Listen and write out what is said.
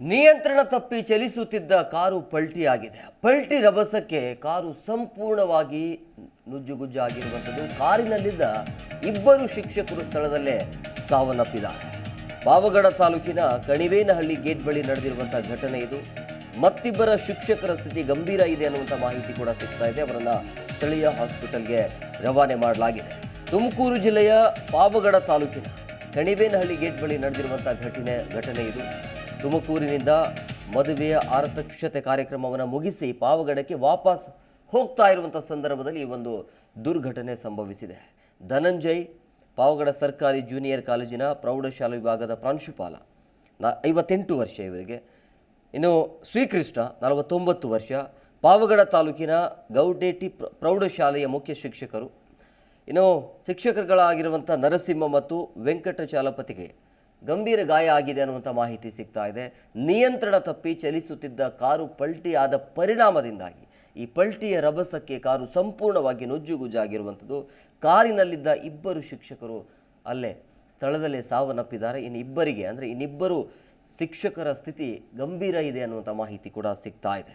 ನಿಯಂತ್ರಣ ತಪ್ಪಿ ಚಲಿಸುತ್ತಿದ್ದ ಕಾರು ಪಲ್ಟಿಯಾಗಿದೆ. ಪಲ್ಟಿ ರಭಸಕ್ಕೆ ಕಾರು ಸಂಪೂರ್ಣವಾಗಿ ನುಜ್ಜುಗುಜ್ಜಾಗಿರುವಂಥದ್ದು. ಕಾರಿನಲ್ಲಿದ್ದ ಇಬ್ಬರು ಶಿಕ್ಷಕರು ಸ್ಥಳದಲ್ಲೇ ಸಾವನ್ನಪ್ಪಿದ್ದಾರೆ. ಪಾವಗಡ ತಾಲೂಕಿನ ಕಣಿವೇನಹಳ್ಳಿ ಗೇಟ್ ಬಳಿ ನಡೆದಿರುವಂಥ ಘಟನೆ ಇದು. ಮತ್ತಿಬ್ಬರ ಶಿಕ್ಷಕರ ಸ್ಥಿತಿ ಗಂಭೀರ ಇದೆ ಅನ್ನುವಂಥ ಮಾಹಿತಿ ಕೂಡ ಸಿಗ್ತಾ ಇದೆ. ಅವರನ್ನು ಸ್ಥಳೀಯ ಹಾಸ್ಪಿಟಲ್ಗೆ ರವಾನೆ ಮಾಡಲಾಗಿದೆ. ತುಮಕೂರು ಜಿಲ್ಲೆಯ ಪಾವಗಡ ತಾಲೂಕಿನ ಕಣಿವೇನಹಳ್ಳಿ ಗೇಟ್ ಬಳಿ ನಡೆದಿರುವಂಥ ಘಟನೆ ಘಟನೆ ಇದು. ತುಮಕೂರಿನಿಂದ ಮದುವೆಯ ಆರತಕ್ಷತೆ ಕಾರ್ಯಕ್ರಮವನ್ನು ಮುಗಿಸಿ ಪಾವಗಡಕ್ಕೆ ವಾಪಸ್ ಹೋಗ್ತಾ ಇರುವಂಥ ಸಂದರ್ಭದಲ್ಲಿ ಈ ಒಂದು ದುರ್ಘಟನೆ ಸಂಭವಿಸಿದೆ. ಧನಂಜಯ್, ಪಾವಗಡ ಸರ್ಕಾರಿ ಜೂನಿಯರ್ ಕಾಲೇಜಿನ ಪ್ರೌಢಶಾಲಾ ವಿಭಾಗದ ಪ್ರಾಂಶುಪಾಲ, ನ ಐವತ್ತೆಂಟು ವರ್ಷ ಇವರಿಗೆ. ಇನ್ನು ಶ್ರೀಕೃಷ್ಣ, ನಲವತ್ತೊಂಬತ್ತು ವರ್ಷ, ಪಾವಗಡ ತಾಲೂಕಿನ ಗೌಡೇಟಿ ಪ್ರ- ಪ್ರೌಢಶಾಲೆಯ ಮುಖ್ಯ ಶಿಕ್ಷಕರು. ಇನ್ನು ಶಿಕ್ಷಕರುಗಳಾಗಿರುವಂಥ ನರಸಿಂಹ ಮತ್ತು ವೆಂಕಟಚಾಲಪತಿಗೆ ಗಂಭೀರ ಗಾಯ ಆಗಿದೆ ಅನ್ನುವಂಥ ಮಾಹಿತಿ ಸಿಗ್ತಾ ಇದೆ. ನಿಯಂತ್ರಣ ತಪ್ಪಿ ಚಲಿಸುತ್ತಿದ್ದ ಕಾರು ಪಲ್ಟಿ ಆದ ಪರಿಣಾಮದಿಂದಾಗಿ ಈ ಪಲ್ಟಿಯ ರಭಸಕ್ಕೆ ಕಾರು ಸಂಪೂರ್ಣವಾಗಿ ನುಜ್ಜುಗುಜ್ಜಾಗಿರುವಂಥದ್ದು. ಕಾರಿನಲ್ಲಿದ್ದ ಇಬ್ಬರು ಶಿಕ್ಷಕರು ಅಲ್ಲೇ ಸ್ಥಳದಲ್ಲೇ ಸಾವನ್ನಪ್ಪಿದ್ದಾರೆ. ಇನ್ನು ಇಬ್ಬರಿಗೆ ಅಂದರೆ ಇನ್ನಿಬ್ಬರು ಶಿಕ್ಷಕರ ಸ್ಥಿತಿ ಗಂಭೀರ ಇದೆ ಅನ್ನುವಂಥ ಮಾಹಿತಿ ಕೂಡ ಸಿಗ್ತಾ ಇದೆ.